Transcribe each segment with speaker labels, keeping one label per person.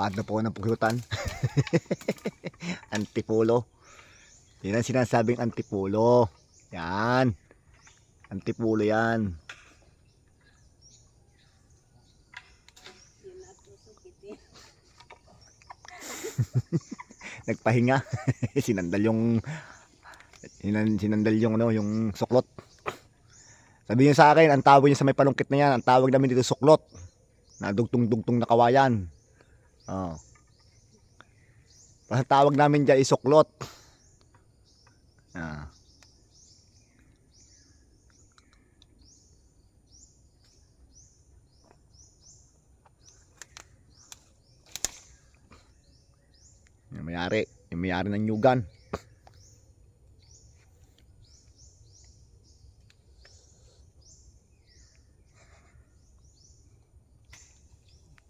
Speaker 1: Paano po ng pugyutan? Antipolo. Yan ang sinasabing antipolo. Yan. Antipolo yan. Nagpahinga. sinandal yung sinan- sinandal yung ano, yung suklot. Sabi niya sa akin, ang tawag niya sa may palungkit na yan, ang tawag namin dito suklot. Na dugtong-dugtong na kawayan. Oh. Ang tawag namin dyan is suklot. Ah. Yung mayari, yung mayari ng nyugan.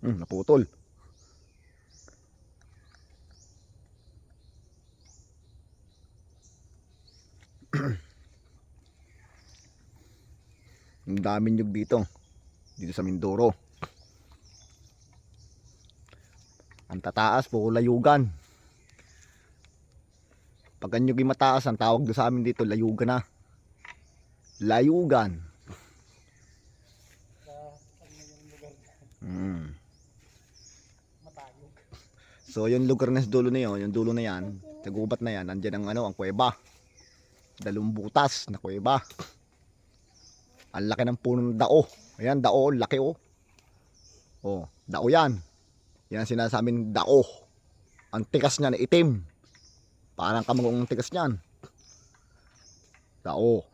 Speaker 1: Hmm, naputol. Ang daming nyug dito. Dito sa Mindoro. Ang tataas, puro layugan. Pag ang nyug mataas, ang tawag doon sa amin dito, layugan na. Layugan. Mm. So yung lugar na sa dulo na yun, yung dulo na yan, sa gubat na yan, nandyan ang ano, ang kuweba. Dalawang butas na kuweba. Ang laki ng punong dao. Ayan, dao, laki oh. Oh, dao yan. Yan sinasabing dao. Ang tikas niya itim. Parang kamagong tikas niyan. Dao.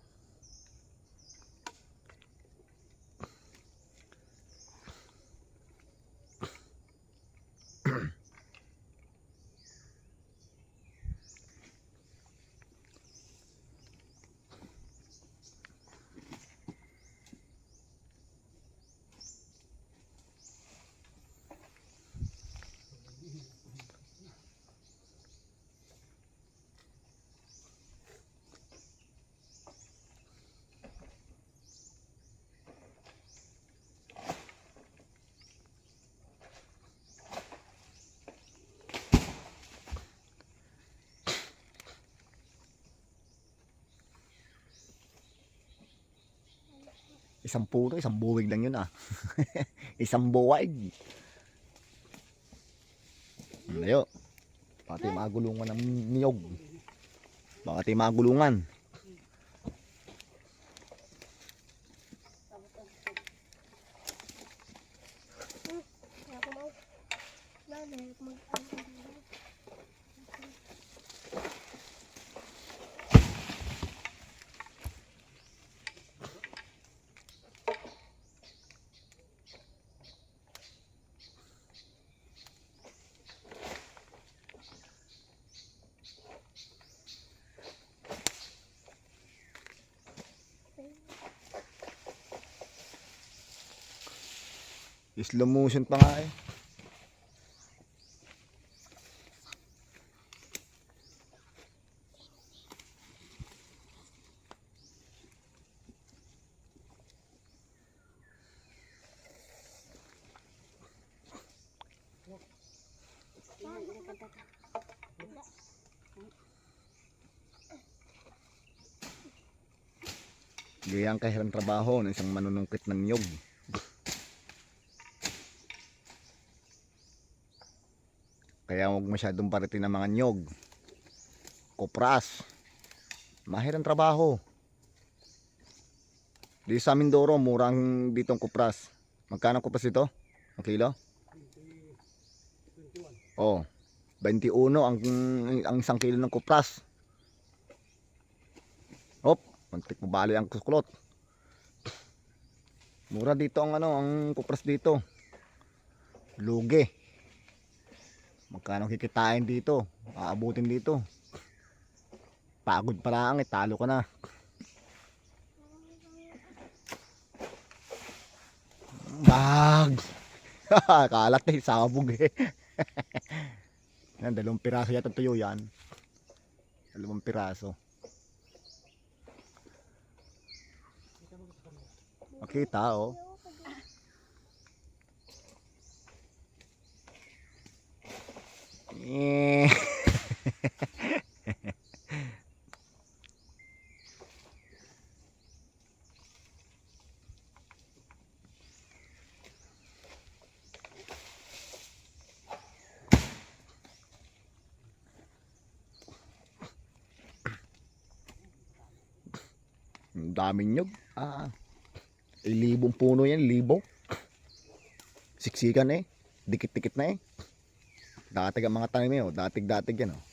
Speaker 1: Isang puro, isang buwig lang yun ah. isang buwig. Layo. Pati magulungan ng niyog. Pati magulungan. Slow motion pa nga eh. Gayang kahirang trabaho ng isang manunungkit ng niyog. Kaya huwag masyadong parating ng mga nyog. Kopras. Mahirang trabaho. Di sa Mindoro, murang ditong kopras. Magkano kopras ito? Ang kilo? Oh, 21 ang ang isang kilo ng kopras. Hop, mantik mabali ang kukulot. Mura dito ang ano, ang kopras dito. Lugi. Magkano kikitain dito? Aabutin dito. Pagod pa lang eh, talo ka na. Bag! Kalat eh, sabog eh. yan, dalawang piraso yata tuyo yan. Dalawang piraso. Makita oh. Eh. Ang daming nyog. Ah. Eh, libong puno yan, libo. Siksikan eh. Dikit-dikit na eh. Datig ang mga tanim eh, oh. Datig-datig yan, oh.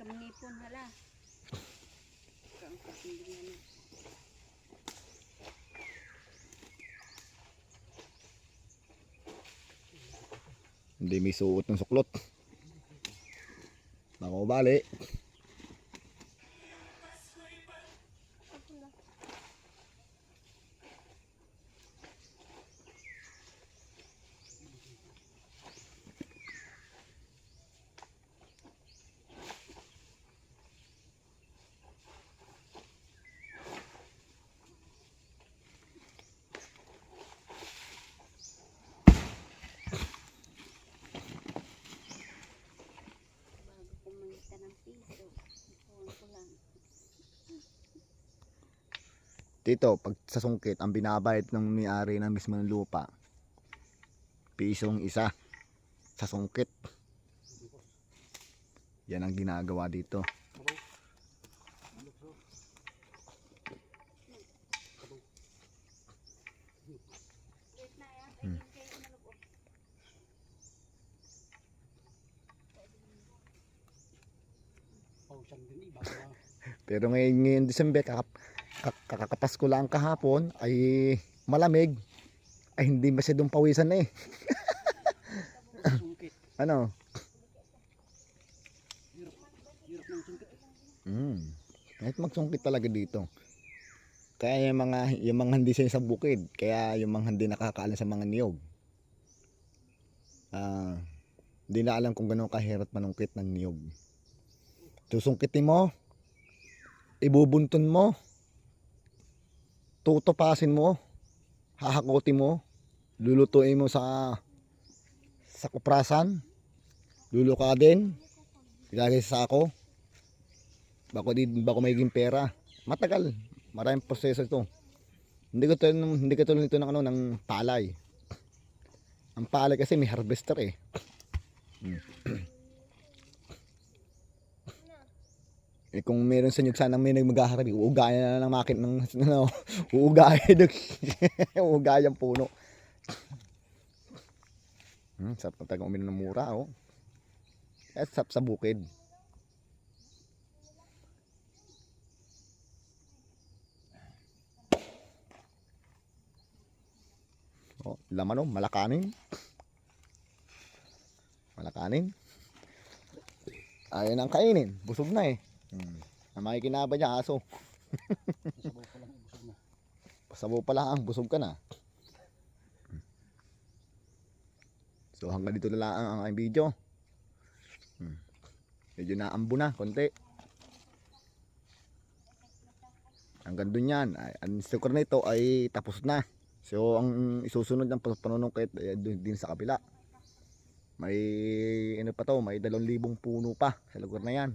Speaker 2: Kamanipon hala.
Speaker 1: Hindi may suot ng suklot. Baka bali. Dito, pag sa sungkit, ang binabayad ng may-ari ng mismo ng lupa, pisong isa sa sungkit. Yan ang ginagawa dito. Pero ngayon, ngayon December, kakap, kak- kakakapas ko lang kahapon, ay malamig. Ay hindi masyadong pawisan na eh. Ano? Mm. Kahit magsungkit talaga dito. Kaya yung mga, yung mga hindi sa bukid, kaya yung mga hindi nakakaalam sa mga niyog. Ah, hindi na alam kung gano'ng kahirap manungkit ng niyog. Susungkitin mo, ibubuntun mo, tutupasin mo, hahakutin mo, lulutuin mo sa sa kuprasan, lulukadin, ilagay sa sako, bako di bako magiging pera. Matagal, maraming proseso ito. Hindi ko tulad hindi ko tulad nito ng ano ng palay. Ang palay kasi may harvester eh. Hmm. Eh kung meron sa inyo sana may nagmagaharap, uugayan na ng makin ng ano, uugayan ng uugayan puno. Hmm, sarap na talagang uminom ng mura oh. Eh, sarap sa bukid. Oh, laman oh, malakanin. Malakanin. Ayaw nang kainin. Busog na eh. Hmm. Ang makikinaba niya aso. Pasabaw pa lang, busog ka na. So hanggang dito na lang ang aking video. Hmm. Medyo naambo na, konti. Hanggang dun yan. Ang sticker na ay tapos na. So ang isusunod ng panunungkit ay dun din sa kabila. May ano pa to, may dalawang libong puno pa sa lugar na yan.